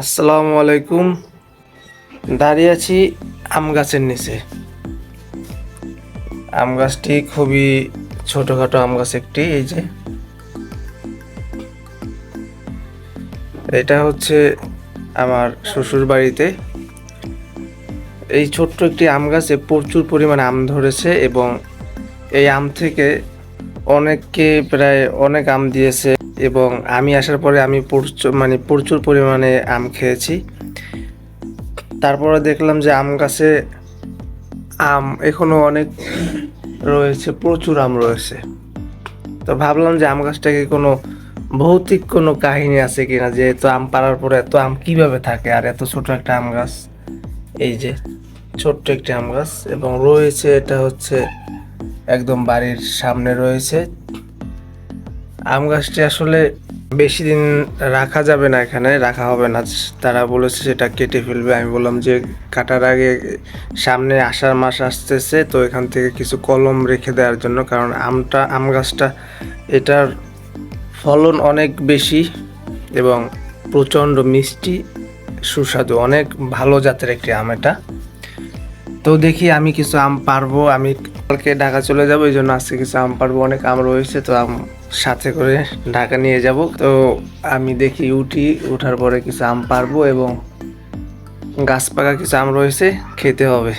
আসসালামু আলাইকুম। দাঁড়িয়ে আছি আম গাছের নিচে। আম গাছটি খুবই ছোটোখাটো আম গাছ একটি, এই যে। এটা হচ্ছে আমার শ্বশুর বাড়িতে। এই ছোট্ট একটি আম গাছে প্রচুর পরিমাণে আম ধরেছে এবং এই আম থেকে অনেককে প্রায় অনেক আম দিয়েছে। এবং আমি আসার পরে আমি প্রচুর মানে প্রচুর পরিমাণে আম খেয়েছি। তারপরে দেখলাম যে আম গাছে আম এখনও অনেক রয়েছে, প্রচুর আম রয়েছে। তো ভাবলাম যে আম গাছটাকে কোনো ভৌতিক কোনো কাহিনী আছে কিনা, যে এত আম পাড়ার পরে এত আম কীভাবে থাকে, আর এত ছোট একটা আম গাছ। এই যে, ছোট্ট একটি আম গাছ এবং রয়েছে, এটা হচ্ছে একদম বাড়ির সামনে রয়েছে। আম গাছটি আসলে বেশি দিন রাখা যাবে না এখানে, রাখা হবে না। তারা বলেছে সেটা কেটে ফেলবে। আমি বললাম যে কাটার আগে সামনে আষাঢ় মাস আসতেছে, তো এখান থেকে কিছু কলম রেখে দেওয়ার জন্য, কারণ আমটা, আম গাছটা, এটার ফলন অনেক বেশি এবং প্রচণ্ড মিষ্টি, সুস্বাদু, অনেক ভালো জাতের একটি আম এটা। তো দেখি আমি কিছু আম পারব। আমি কালকে ঢাকা চলে যাব, এই জন্য আজকে কিছু আম পারব। অনেক আম রয়েছে, তো আম সাথে করে ঢাকা নিয়ে যাব। তো আমি দেখি উঠি, উঠার পরে কিছু আম পারব এবং গাছ পাকা কিছু আম রয়েছে, খেতে হবে।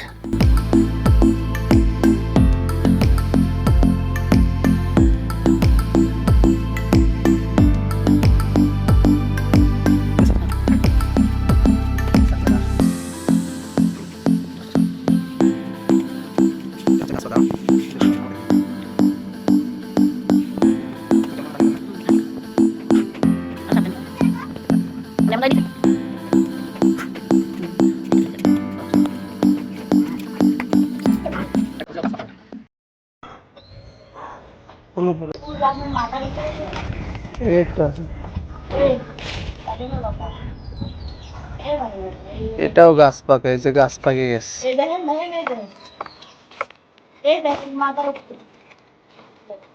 এটাও গাছ পাকে যে গাছ পাকে গেছে।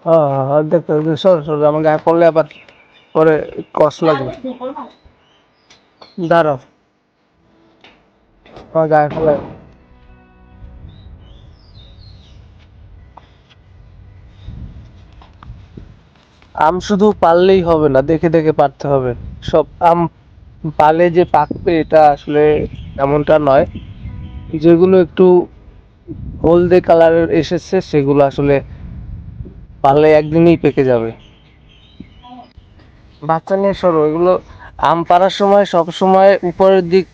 হ্যাঁ হ্যাঁ দেখতে সর সর আমার গায়ে পড়লে আবার পরে কষ্ট লাগবে। দাঁড়াও। আমার গায়ে পড়লে আম শুধু পারলেই হবে না, দেখে দেখে পারতে হবে। সব আম পালে যে পাকবে, এটা আসলে এমনটা নয়। যেগুলো একটু হলদে কালারের এসেছে, সেগুলো আসলে পারলে একদিনেই পেকে যাবে। বাচ্চা নিয়ে সরো, এগুলো আম পাড়ার সময়, সব সময় উপরের দিক,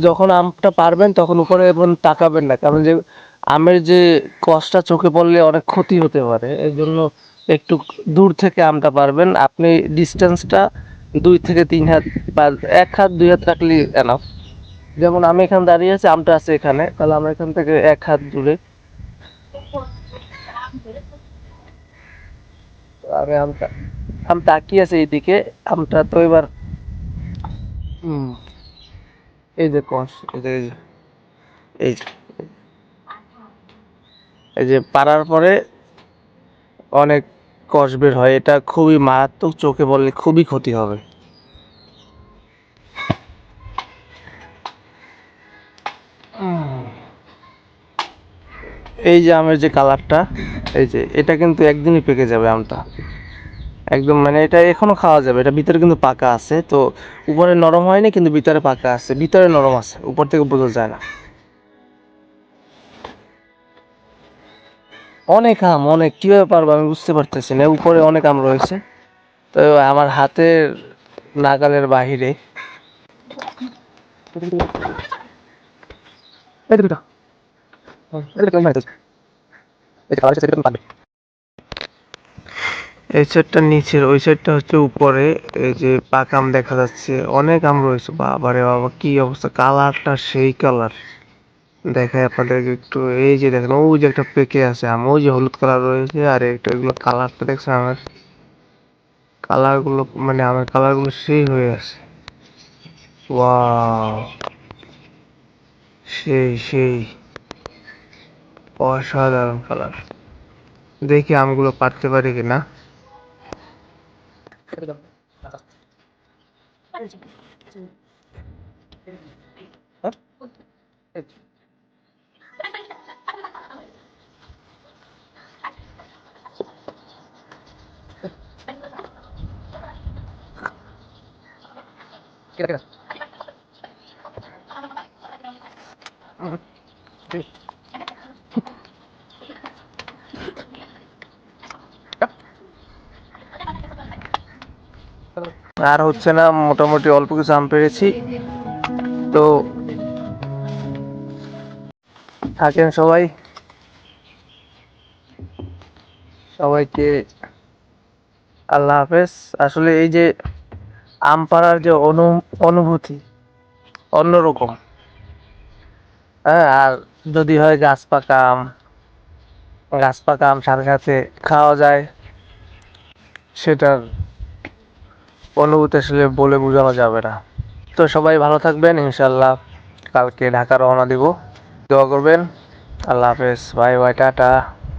যখন আমটা পারবেন, তখন উপরে এবং তাকাবেন না। কারণ যে আমের যে কষটা চোখে পড়লে অনেক ক্ষতি হতে পারে এই জন্য একটু দূর থেকে আমটা পারবেন। আপনি ডিস্টেন্সটা দুই থেকে তিন হাত বা এক হাত, দুই হাত রাখলেই এনাফ যেমন আমি এখানে দাঁড়িয়ে আছি, আমটা আছে এখানে। তাহলে আমরা এখান থেকে এক হাত দূরে। আমি আমটা, আম তাকিয়ে আছে এইদিকে। আমটা তো এবার এই যে কষ এই যে এই যে এই যে পারার পরে অনেক কষ বের হয়, এটা খুবই মারাত্মক চোখে পড়লে খুবই ক্ষতি হবে। এই যে আমের যে কালারটা, এই যে, এটা কিন্তু একদিনই পেকে যাবে আমটা। একদম মানে এটা এখনও খাওয়া যাবে, এটা ভিতরে কিন্তু পাকা আছে, তো উপরে নরম হয়নি, কিন্তু ভিতরে পাকা আছে, ভিতরে নরম আছে, উপর থেকে বোঝা যায় না। অনেক আম অনেক। কীভাবে পারব আমি বুঝতে পারতেছি না উপরে অনেক আম রয়েছে। তো আমার হাতের নাগালের বাহিরে। এই সাইডটা নিচের ওই সাইডটা হচ্ছে উপরে। এই যে পাকা আম দেখা যাচ্ছে অনেক আম রয়েছে। বাবারে বাবা কি অবস্থা? কালারটা সেই কালার। দেখাই আপনাদেরকে একটু, এই যে দেখেন, ওই যে একটা পেকে আছে, আম, ওই যে হলুদ কালার রয়েছে, আর একটা, এগুলো কালারটা দেখছেন আমার? কালারগুলো মানে আমার কালারগুলো সেই হয়ে আছে। ওয়াও! সেই সেই। অসাধারণ কালার। দেখি আমগুলো পারতে পারি কিনা। হ্যাঁ? কেটে কেটে। আর হচ্ছে না মোটামুটি অল্প কিছু আম পেরেছি। তো থাকেন সবাই। সবাইকে আল্লাহ হাফেজ। আসলে এই যে আম পাড়ার যে অনু, অনুভূতি, অন্যরকম। হ্যাঁ আর যদি হয় গাছ পাকা আম গাছ পাকা আম সাথে সাথে খাওয়া যায়, সেটার অনুভূতি আসলে বলে বোঝানো যাবে না। তো সবাই ভালো থাকবেন ইনশাল্লাহ কালকে ঢাকা রওনা দিব। দোয়া করবেন। আল্লাহ হাফেজ। Bye bye, tata.